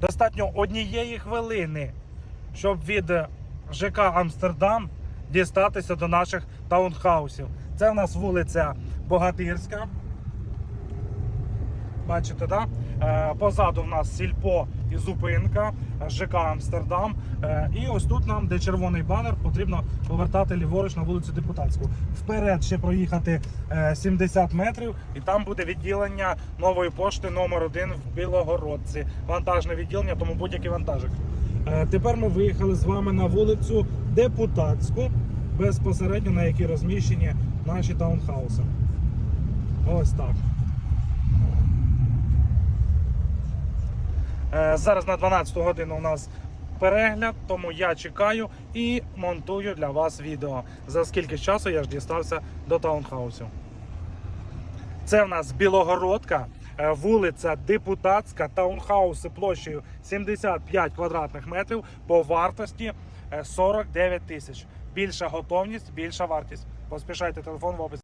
Достатньо однієї хвилини, щоб від ЖК Амстердам дістатися до наших таунхаусів. Це в нас вулиця Богатирська. Бачите, да? Е, позаду в нас сільпо і зупинка е, ЖК Амстердам. Е, і ось тут нам, де червоний банер, потрібно повертати ліворуч на вулицю Депутатську. Вперед ще проїхати е, 70 метрів, і там буде відділення нової пошти номер 1 в Білогородці. Вантажне відділення, тому будь-який вантажик. Тепер ми виїхали з вами на вулицю Депутатську, безпосередньо на якій розміщені наші таунхауси. Ось так. Е, Зараз на 12 годину у нас перегляд, тому я чекаю і монтую для вас відео. За скільки часу я ж дістався до таунхаусів. Це в нас Білогородка, е, вулиця Депутатська, таунхауси площею 75 квадратних метрів по вартості е, 49 тисяч. Більша готовність, більша вартість. Поспішайте телефон в описі.